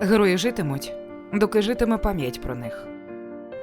Герої житимуть, доки житиме пам'ять про них.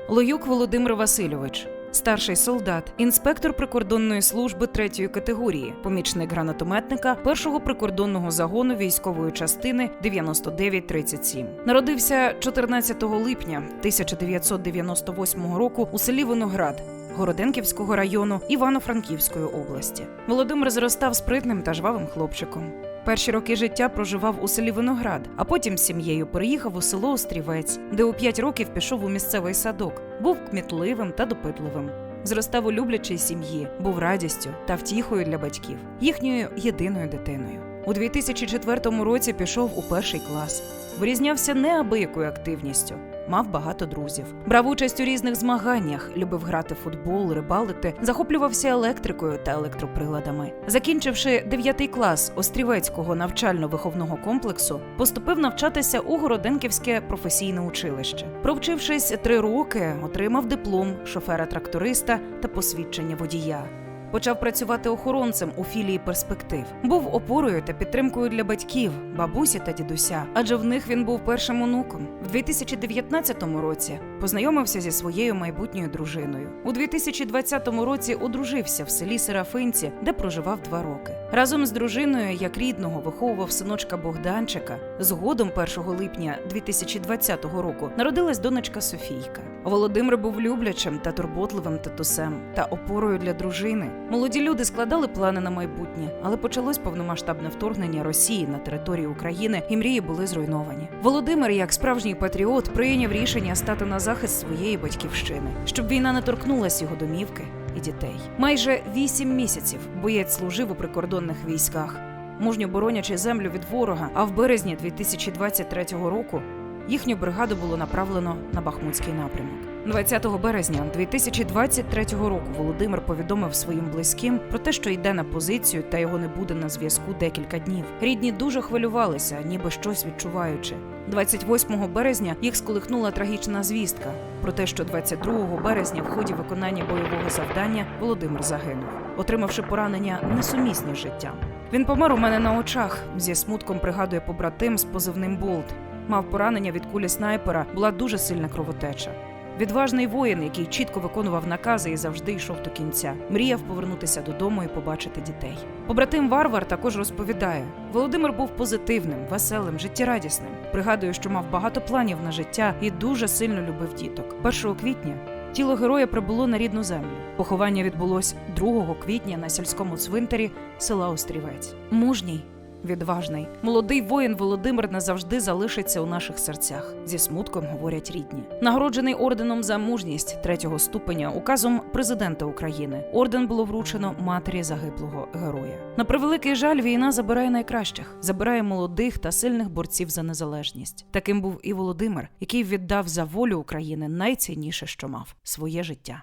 Лоюк Володимир Васильович, старший солдат, інспектор прикордонної служби третьої категорії, помічник гранатометника першого прикордонного загону військової частини 9937. Народився 14 липня 1998 року у селі Виноград. Городенківського району Івано-Франківської області Володимир зростав спритним та жвавим хлопчиком. Перші роки життя проживав у селі Виноград, а потім з сім'єю переїхав у село Острівець, де у п'ять років пішов у місцевий садок. Був кмітливим та допитливим. Зростав у люблячій сім'ї, був радістю та втіхою для батьків, їхньою єдиною дитиною. У 2004 році пішов у перший клас. Вирізнявся неабиякою активністю. Мав багато друзів, брав участь у різних змаганнях, любив грати в футбол, рибалити, захоплювався електрикою та електроприладами. Закінчивши 9 клас Острівецького навчально-виховного комплексу, поступив навчатися у Городенківське професійне училище. Провчившись три роки, отримав диплом шофера-тракториста та посвідчення водія. Почав працювати охоронцем у філії перспектив. Був опорою та підтримкою для батьків, бабусі та дідуся, адже в них він був першим онуком. В 2019 році познайомився зі своєю майбутньою дружиною. У 2020 році одружився в селі Серафинці, де проживав два роки. Разом з дружиною, як рідного, виховував синочка Богданчика. Згодом, 1 липня 2020 року, народилась донечка Софійка. Володимир був люблячим та турботливим татусем та опорою для дружини. Молоді люди складали плани на майбутнє, але почалось повномасштабне вторгнення Росії на територію України, і мрії були зруйновані. Володимир, як справжній патріот, прийняв рішення стати на захист своєї батьківщини, щоб війна не торкнулась його домівки і дітей. Майже вісім місяців боєць служив у прикордонних військах, мужньо боронячи землю від ворога. А в березні 2023 року їхню бригаду було направлено на Бахмутський напрямок. 20 березня 2023 року Володимир повідомив своїм близьким про те, що йде на позицію та його не буде на зв'язку декілька днів. Рідні дуже хвилювалися, ніби щось відчуваючи. 28 березня їх сколихнула трагічна звістка про те, що 22 березня, в ході виконання бойового завдання, Володимир загинув, отримавши поранення несумісні з життям. Він помер у мене на очах. Зі смутком пригадує побратим з позивним Болт. Мав поранення від кулі снайпера, була дуже сильна кровотеча. Відважний воїн, який чітко виконував накази і завжди йшов до кінця, мріяв повернутися додому і побачити дітей. Побратим Варвар також розповідає: Володимир був позитивним, веселим, життєрадісним. Пригадує, що мав багато планів на життя і дуже сильно любив діток. 1 квітня тіло героя прибуло на рідну землю. Поховання відбулось 2 квітня на сільському цвинтарі села Острівець. Мужній. Відважний, молодий воїн Володимир назавжди залишиться у наших серцях. Зі смутком говорять рідні. Нагороджений орденом за мужність третього ступеня указом президента України. Орден було вручено матері загиблого героя. На превеликий жаль, війна забирає найкращих, забирає молодих та сильних борців за незалежність. Таким був і Володимир, який віддав за волю України найцінніше, що мав своє життя.